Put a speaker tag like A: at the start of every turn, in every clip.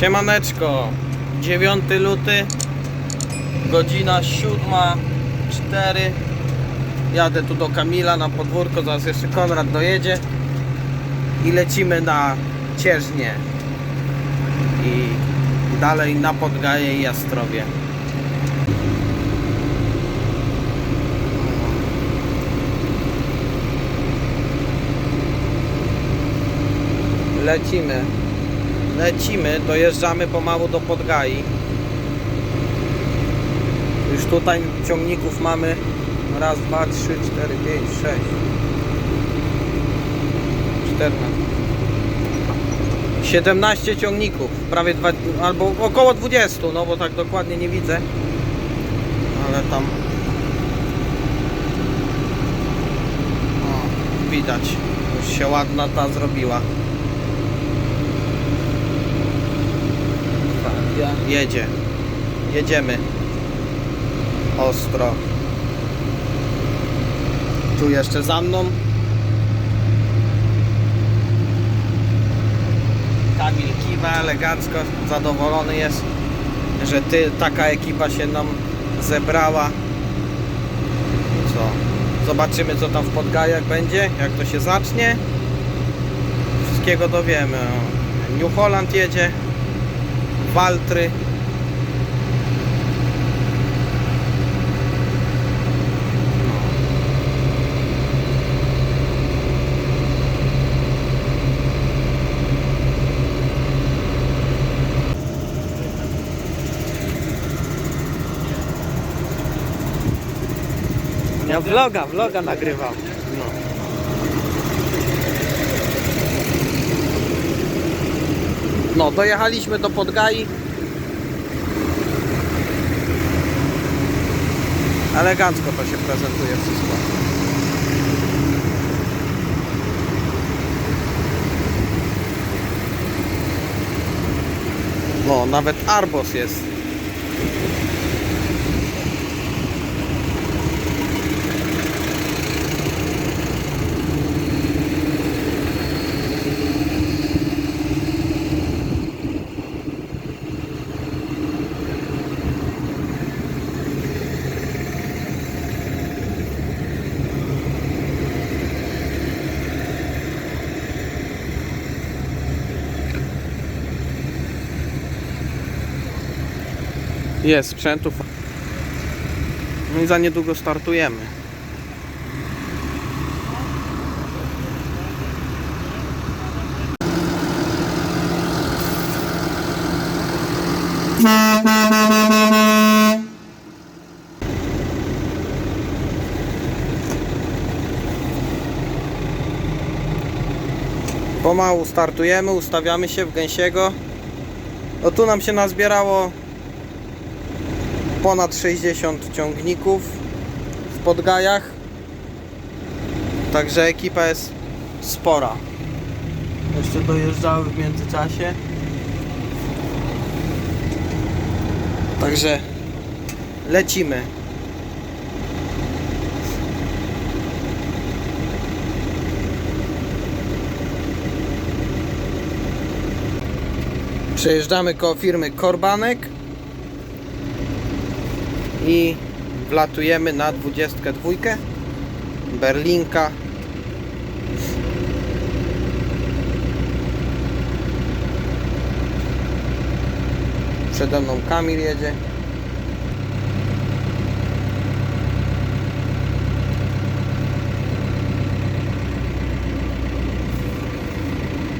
A: Siemaneczko, 9 luty, godzina 7.04 Jadę tu do Kamila na podwórko, zaraz jeszcze Konrad dojedzie. I lecimy na Cieżnie i dalej na Podgaje i Jastrowie. Lecimy. Lecimy, dojeżdżamy pomału do Podgai. Już tutaj ciągników mamy raz, dwa, trzy, cztery, pięć, sześć. 14. 17 ciągników, prawie dwa, albo około 20, no bo tak dokładnie nie widzę. Ale tam o, widać, już się ładna ta zrobiła. Jedzie. Jedziemy. Ostro. Tu jeszcze za mną. Kamil kiwa elegancko. Zadowolony jest, że ty, taka ekipa się nam zebrała. Co? Zobaczymy co tam w Podgajach będzie, jak to się zacznie. Wszystkiego dowiemy. New Holland jedzie. Waltry. Ja vloga, vloga nagrywam. No. No, dojechaliśmy do Podgai. Elegancko to się prezentuje wszystko. No, nawet Arbos jest. Jest sprzętów. No i za niedługo startujemy. Pomału startujemy, ustawiamy się w gęsiego. No tu nam się nazbierało ponad 60 ciągników w Podgajach. Także ekipa jest spora. Jeszcze dojeżdżały w międzyczasie. Także lecimy. Przejeżdżamy koło firmy Korbanek i wlatujemy na 22 Berlinka. Przede mną Kamil jedzie.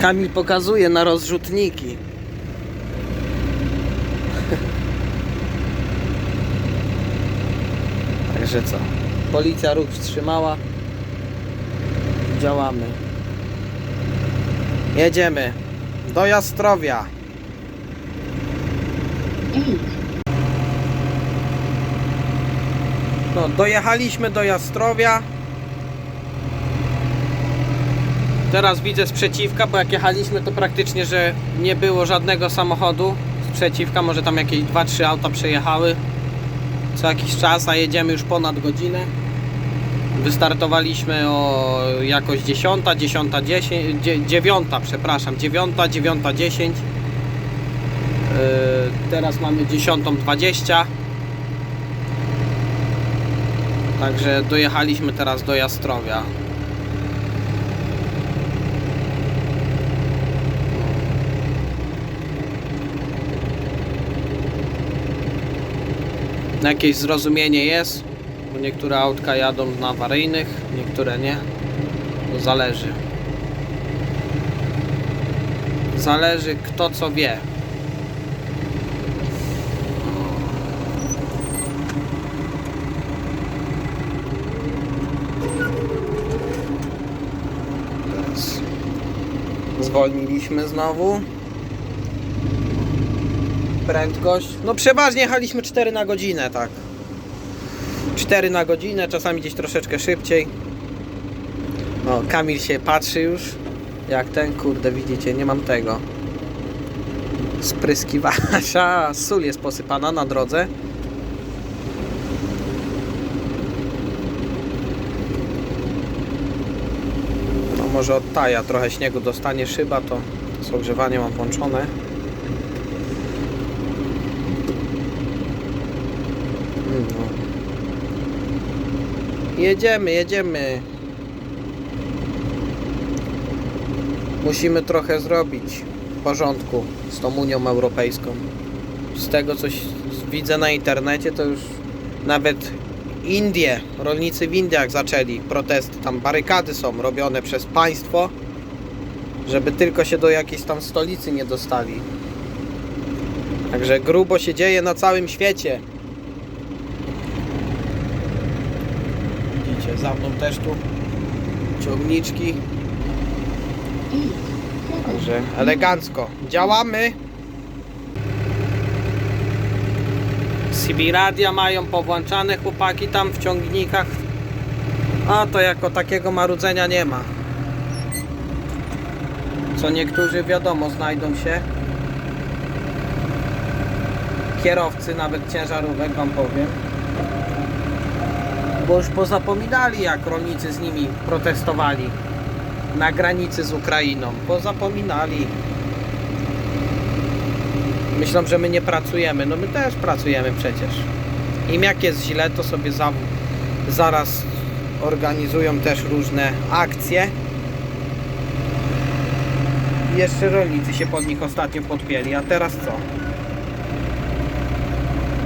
A: Kamil pokazuje na rozrzutniki Także co? Policja ruch wstrzymała. Działamy. Jedziemy do Jastrowia. No, dojechaliśmy do Jastrowia. Teraz widzę sprzeciwka, bo jak jechaliśmy to praktycznie, że nie było żadnego samochodu sprzeciwka, może tam jakieś 2-3 auta przejechały co jakiś czas, a jedziemy już ponad godzinę. Wystartowaliśmy o jakoś 10, 10, 10, 9, przepraszam, 9, 9, 10. teraz mamy 10.20. Także dojechaliśmy teraz do Jastrowia. Jakieś zrozumienie jest, bo niektóre autka jadą na awaryjnych, niektóre nie. To zależy. Zależy kto co wie. Zwolniliśmy znowu. Prędkość. No przeważnie jechaliśmy 4 na godzinę, tak. 4 na godzinę, czasami gdzieś troszeczkę szybciej. No, Kamil się patrzy już. Jak ten, kurde, widzicie, nie mam tego. Spryskiwacza. Sól jest posypana na drodze. No może odtaja, trochę śniegu dostanie szyba, to, to ogrzewanie mam włączone. No. Jedziemy, jedziemy. Musimy trochę zrobić porządku z tą Unią Europejską. Z tego coś widzę na internecie, to już nawet Indie, rolnicy w Indiach zaczęli protesty. Tam barykady są robione przez państwo, żeby tylko się do jakiejś tam stolicy nie dostali. Także grubo się dzieje na całym świecie. Widzicie, za mną też tu ciągniczki. Także elegancko. Działamy. CB radia mają powłączane chłopaki tam w ciągnikach. A to jako takiego marudzenia nie ma. Co niektórzy wiadomo znajdą się. Kierowcy nawet ciężarówek wam powiem. Bo już pozapominali jak rolnicy z nimi protestowali na granicy z Ukrainą. Pozapominali. Myślą, że my nie pracujemy. No my też pracujemy przecież. Im jak jest źle, to sobie za, zaraz organizują też różne akcje. Jeszcze rolnicy się pod nich ostatnio podpięli, a teraz co?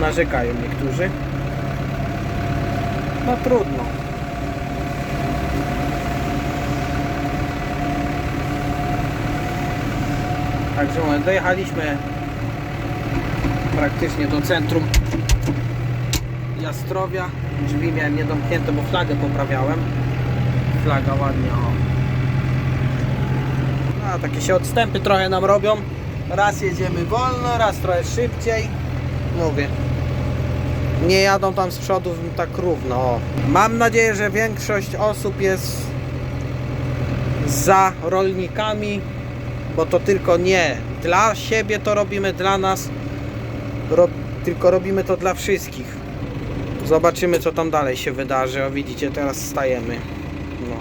A: Narzekają niektórzy. No trudno. Także dojechaliśmy praktycznie do centrum Jastrowia. Drzwi miałem niedomknięte, bo flagę poprawiałem. Flaga ładnie, o. No, takie się odstępy trochę nam robią. Raz jedziemy wolno, raz trochę szybciej. Mówię. Nie jadą tam z przodu tak równo. Mam nadzieję, że większość osób jest za rolnikami, bo to tylko nie dla siebie to robimy, dla nas, ro, tylko robimy to dla wszystkich. Zobaczymy, co tam dalej się wydarzy. O, widzicie, teraz stajemy. No.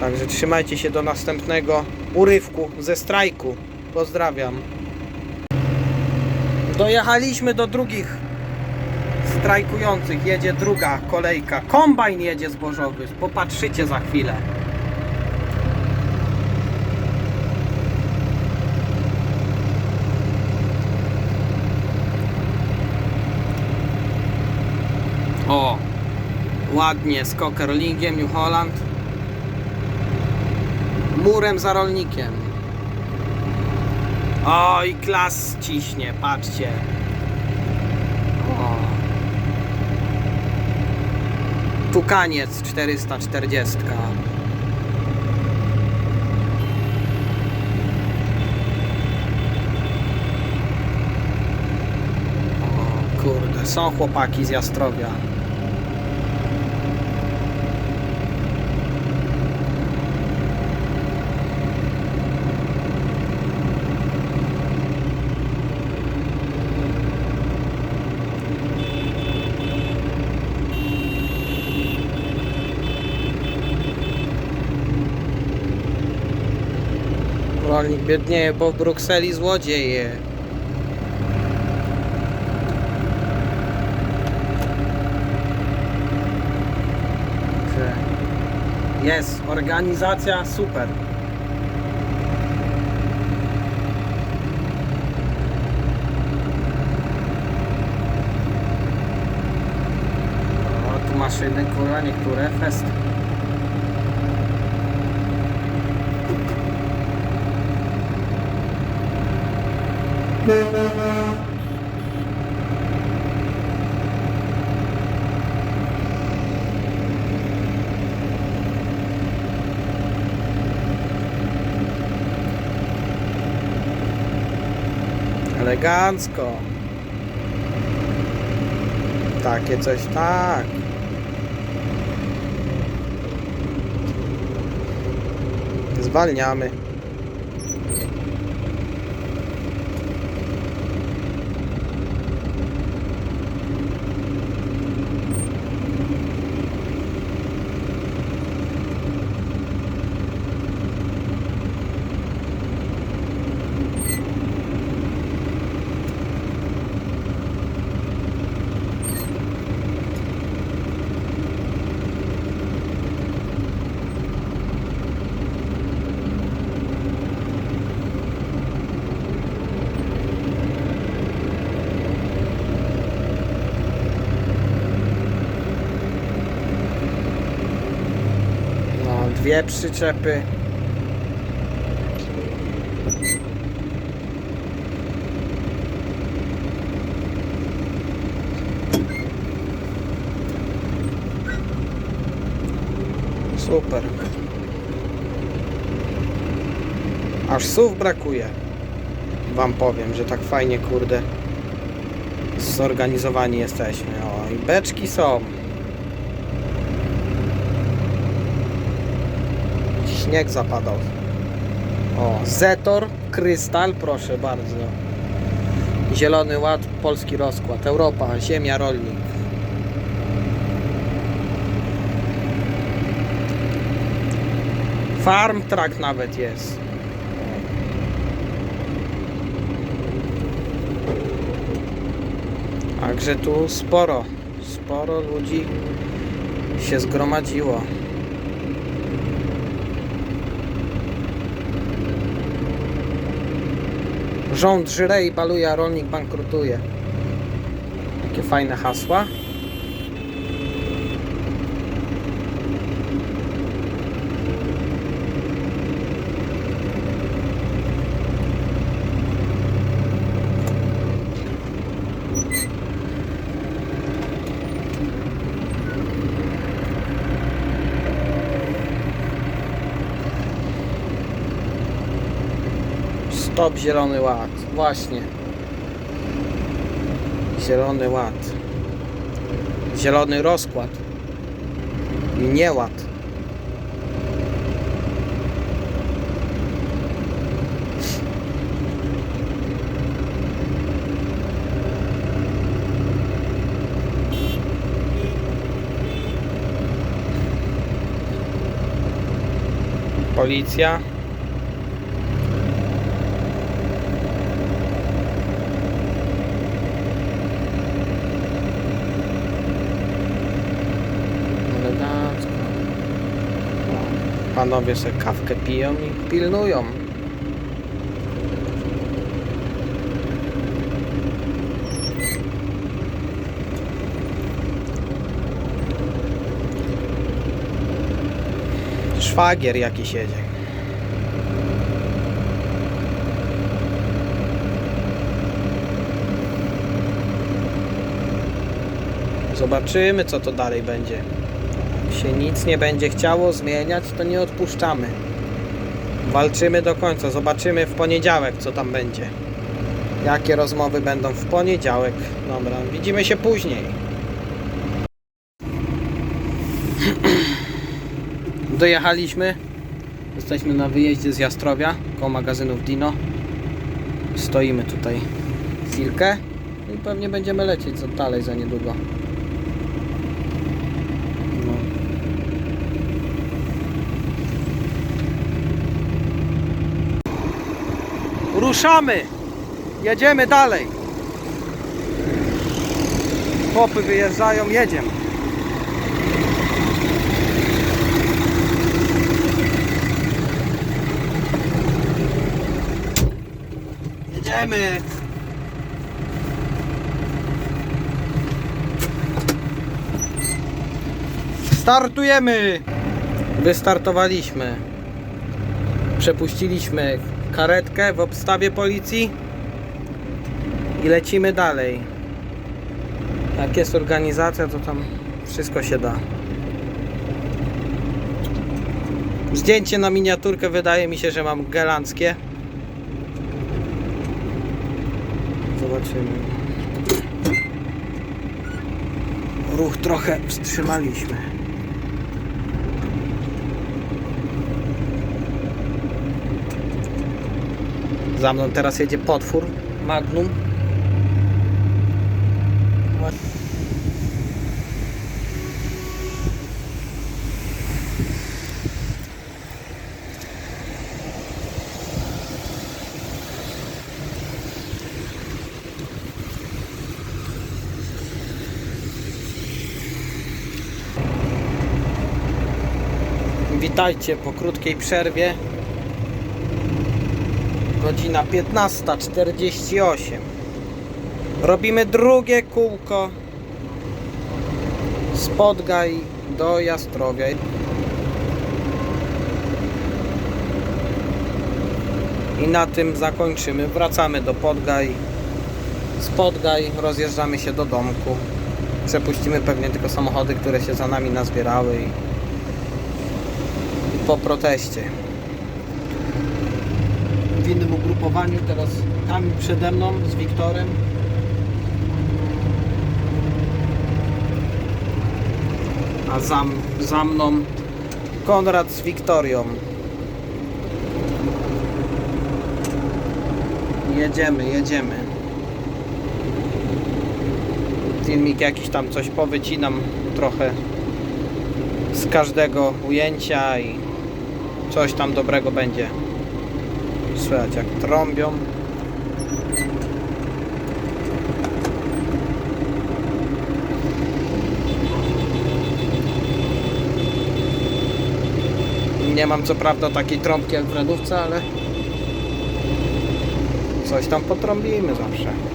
A: Także trzymajcie się do następnego urywku ze strajku. Pozdrawiam. Dojechaliśmy do drugich strajkujących. Jedzie druga kolejka. Kombajn jedzie zbożowy. Popatrzycie za chwilę. O, ładnie z Cokerlingiem New Holland. Murem za rolnikiem. Oj, klas ciśnie, patrzcie. O. Tukaniec 440. O kurde, są chłopaki z Jastrowia. Rolnik biednieje, bo w Brukseli złodzieje. Jest, organizacja super. O, tu maszyny, kurwa, niektóre fest. Elegancko. Takie coś tak. Zwalniamy. No, dwie przyczepy. Super. Aż słów brakuje. Wam powiem, że tak fajnie, kurde, zorganizowani jesteśmy. O, i beczki są. Śnieg zapadał. O, Zetor, Krystal, proszę bardzo. Zielony Ład, Polski Rozkład, Europa, Ziemia, Rolnik. Farm Track nawet jest. Także tu sporo, sporo ludzi się zgromadziło. Rząd żre i baluje, a rolnik bankrutuje. Takie fajne hasła. Stop Zielony Ład. Właśnie. Zielony Ład. Zielony Rozkład. I nieład. Policja. Elegancko. O, Panowie sobie kawkę piją i pilnują. Szwagier jakiś jedzie. Zobaczymy co to dalej będzie. Się nic nie będzie chciało zmieniać, to nie odpuszczamy. Walczymy do końca. Zobaczymy w poniedziałek, co tam będzie. Jakie rozmowy będą w poniedziałek. Dobra, widzimy się później. Dojechaliśmy. Jesteśmy na wyjeździe z Jastrowia, koło magazynów Dino. Stoimy tutaj chwilkę i pewnie będziemy lecieć dalej za niedługo. Ruszamy. Jedziemy dalej. Chłopy wyjeżdżają, jedziemy. Jedziemy. Startujemy. Wystartowaliśmy. Przepuściliśmy karetkę w obstawie policji i lecimy dalej. Jak jest organizacja, to tam wszystko się da. Zdjęcie na miniaturkę wydaje mi się, że mam gelanckie. Zobaczymy. Ruch trochę wstrzymaliśmy. Za mną teraz jedzie potwór Magnum. Witajcie po krótkiej przerwie. Godzina 15.48. Robimy drugie kółko z Podgaj do Jastrowia. I na tym zakończymy. Wracamy do Podgaj. Z Podgaj rozjeżdżamy się do domku. Przepuścimy pewnie tylko samochody, które się za nami nazbierały i po proteście. W innym ugrupowaniu teraz Kamil przede mną z Wiktorem. A za, za mną Konrad z Wiktorią. Jedziemy, jedziemy. Filmik jakiś tam coś powycinam trochę z każdego ujęcia i coś tam dobrego będzie. Słychać jak trąbią. Nie mam co prawda takiej trąbki jak w ale coś tam potrąbimy zawsze.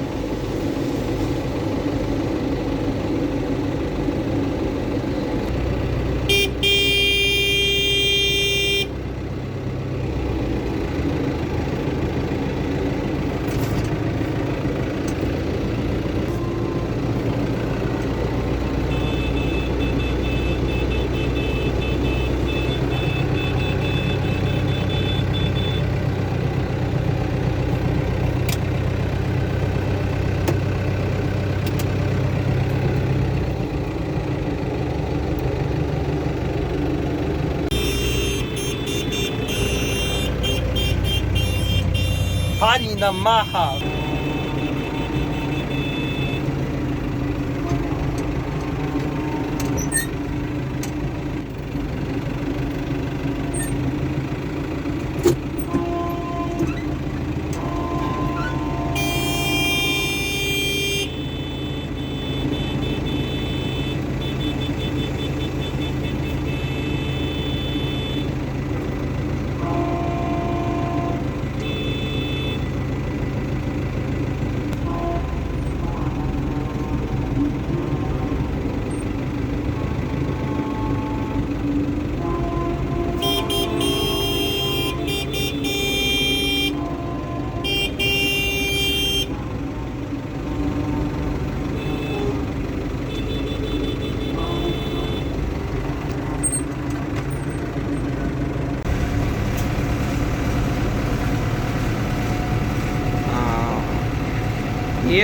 A: Pani nam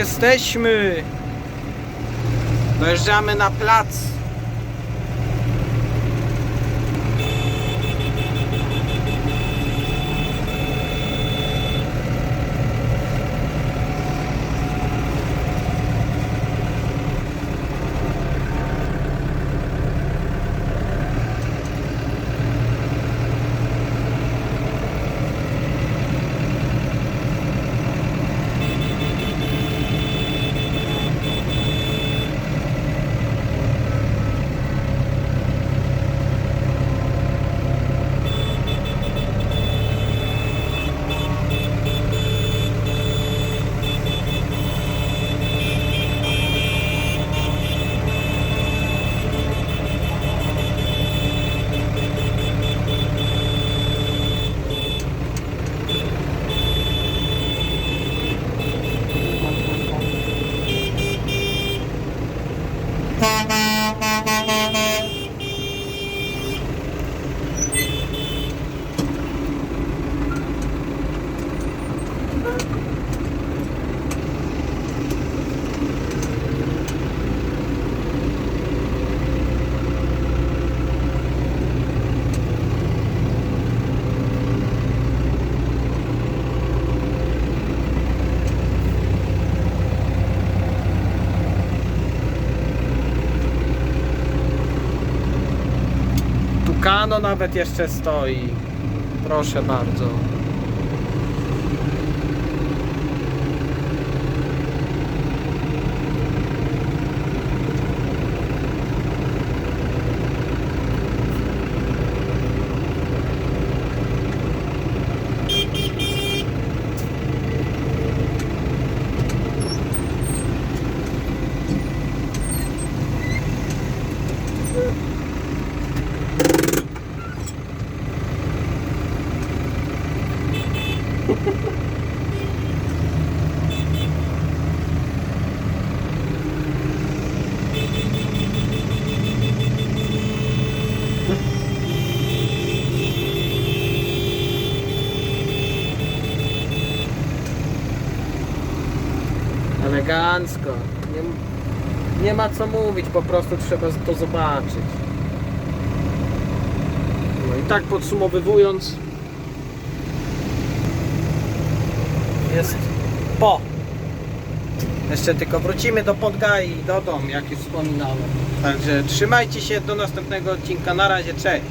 A: Jesteśmy! Dojeżdżamy na plac. Kano nawet jeszcze stoi. Proszę bardzo. Elegancko. Nie, nie ma co mówić, po prostu trzeba to zobaczyć. No i tak podsumowywując, jest po. Jeszcze tylko wrócimy do Podgai i do domu, jak już wspominałem. Także trzymajcie się do następnego odcinka. Na razie, cześć.